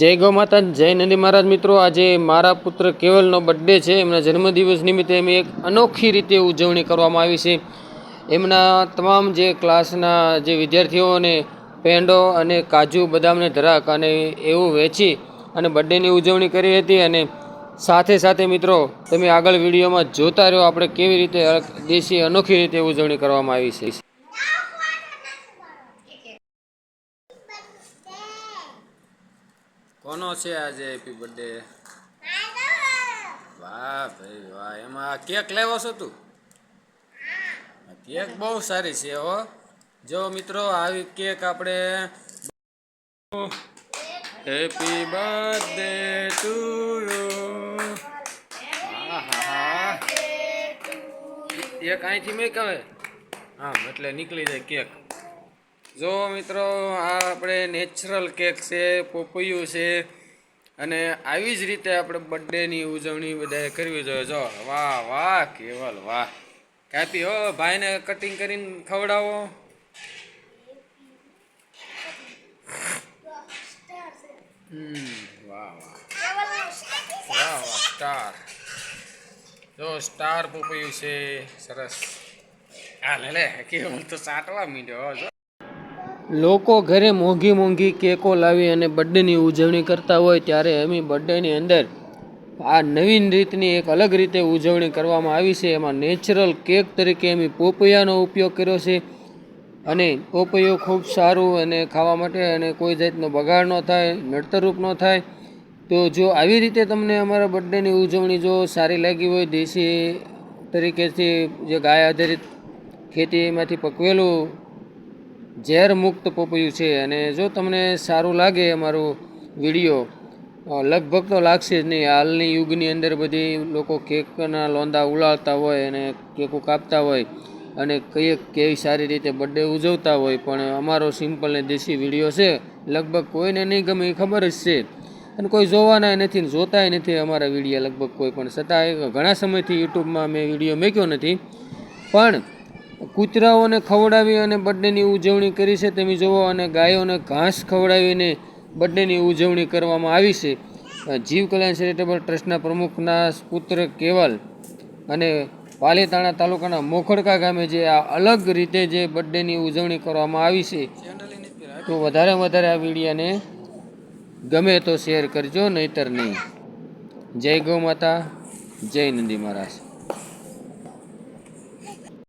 જય ગૌ માતા, જય નંદી મહારાજ મિત્રો. આજે મારા પુત્ર કેવલનો બર્થડે છે. એમના જન્મદિવસ નિમિત્તે એમ એક અનોખી રીતે ઉજવણી કરવામાં આવી છે. એમના તમામ જે ક્લાસના જે વિદ્યાર્થીઓને પેંડો અને કાજુ, બદામને ધરાક અને એવું વેચી અને બર્થડેની ઉજવણી કરી હતી અને સાથે સાથે મિત્રો, તમે આગળ વિડીયોમાં જોતા રહ્યો આપણે કેવી રીતે દેશી અનોખી રીતે ઉજવણી કરવામાં આવી છે. કોનો છે આજે? હેપી બર્થડે વાહ ભાઈ, વાહ. એમાં કેક લેવો છો તું? કેક બહુ સારી છે, હો. જો મિત્રો, આવી કેક આપણે હેપી બર્થડે ટુ યુ એક અહીંથી મેં કહે હા એટલે નીકળી જાય કેક. જો મિત્રો, આ આપણે નેચરલ કેક છે, પોપૈયું છે, અને આવી જ રીતે આપણે બર્થડેની ઉજવણી બધાએ કરવી જોઈએ. જો, વાહ વાહ, કેવલ વાહ. કાપી હો, ભાઈને કટિંગ કરીને ખવડાવો. વાહ વાહ. વાહ વાહ સ્ટાર જો સ્ટાર પોપૈયું છે, સરસ. હા લે લે, કેવલ તો સાટવા મીડ્યો જો. લોકો ઘરે મોંઘી મોંઘી કેકો લાવી અને બર્થડેની ઉજવણી કરતા હોય ત્યારે અમે બર્થડેની અંદર આ નવીન રીતની એક અલગ રીતે ઉજવણી કરવામાં આવી છે. એમાં નેચરલ કેક તરીકે અમે પોપૈયાનો ઉપયોગ કર્યો છે અને પોપૈયું ખૂબ સારું અને ખાવા માટે અને કોઈ જાતનો બગાડ ન થાય, નડતરરૂપ ન થાય. તો જો આવી રીતે તમને અમારા બર્થડેની ઉજવણી જો સારી લાગી હોય, દેશી તરીકેથી જે ગાય આધારિત ખેતીમાંથી પકવેલું ઝેર મુક્ત પોપૈયું છે અને જો તમને સારું લાગે અમારું વીડિયો લગભગ તો લાગશે જ નહીં. હાલની યુગની અંદર બધી લોકો કેકના લોંદા ઉલાળતા હોય અને કેકો કાપતા હોય અને કઈ કેવી સારી રીતે બર્થડે ઉજવતા હોય, પણ અમારો સિમ્પલ ને દેશી વીડિયો છે. લગભગ કોઈને નહીં ગમે એ ખબર જ છે. અને કોઈ જોવાના નથી જોતાય નથી અમારા વીડિયો લગભગ કોઈ પણ. છતાં ઘણા સમયથી યુટ્યુબમાં મેં વીડિયો મૂક્યો નથી. પણ કૂતરાઓને ખવડાવી અને બર્થડેની ઉજવણી કરી છે. તમે જુઓ, અને ગાયોને ઘાસ ખવડાવીને બર્થડેની ઉજવણી કરવામાં આવી છે. જીવ કલ્યાણ ચેરિટેબલ ટ્રસ્ટના પ્રમુખના પુત્ર કેવલ અને પાલીતાણા તાલુકાના મોખડકા ગામે જે આ અલગ રીતે જે બર્થડેની ઉજવણી કરવામાં આવી છે. તો વધારે વધારે આ વિડીયાને ગમે તો શેર કરજો, નહીતર નહીં. જય ગૌ માતા, જય નંદી મહારાજ.